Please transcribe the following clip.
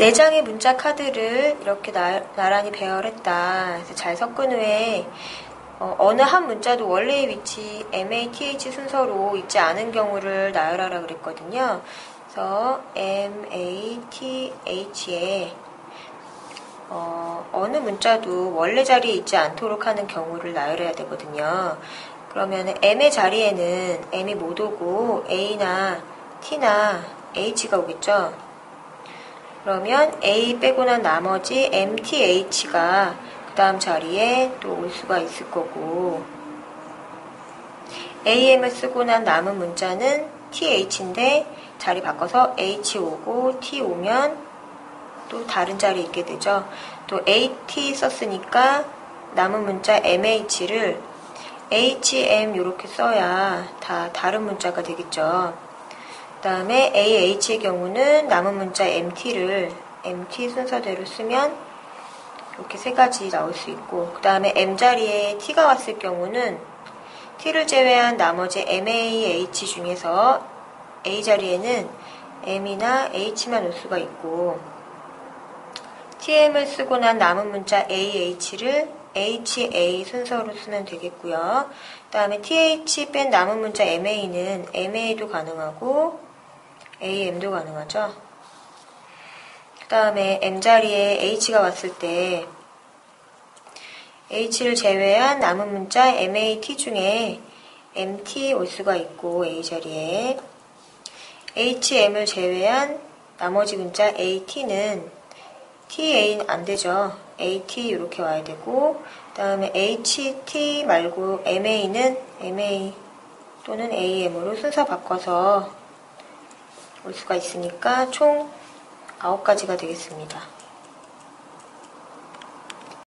네 장의 문자 카드를 이렇게 나, 나란히 배열했다. 잘 섞은 후에 어, 느 한 문자도 원래의 위치 MATH 순서로 있지 않은 경우를 나열하라 그랬거든요. 그래서 MATH에 어, 어느 문자도 원래 자리에 있지 않도록 하는 경우를 나열해야 되거든요. 그러면 M의 자리에는 M이 못 오고 A나 T나 H가 오겠죠. 그러면 A 빼고 난 나머지 MTH가 그 다음 자리에 또 올 수가 있을 거고 AM을 쓰고 난 남은 문자는 TH인데 자리 바꿔서 H 오고 T 오면 또 다른 자리에 있게 되죠. 또 AT 썼으니까 남은 문자 MH를 HM 이렇게 써야 다 다른 문자가 되겠죠. 그 다음에 AH의 경우는 남은 문자 MT를 MT 순서대로 쓰면 이렇게 세 가지 나올 수 있고 그 다음에 M 자리에 T가 왔을 경우는 T를 제외한 나머지 MAH 중에서 A 자리에는 M이나 H만 올 수가 있고 TM을 쓰고 난 남은 문자 AH를 HA 순서로 쓰면 되겠고요. 그 다음에 TH 뺀 남은 문자 MA는 MA도 가능하고 AM도 가능하죠. 그 다음에 M자리에 H가 왔을 때 H를 제외한 남은 문자 MAT 중에 MT 올 수가 있고 A자리에 HM을 제외한 나머지 문자 AT는 TA는 안 되죠. AT 이렇게 와야 되고 그 다음에 HT 말고 MA는 MA 또는 AM으로 순서 바꿔서 올 수가 있으니까 총 9가지가 되겠습니다.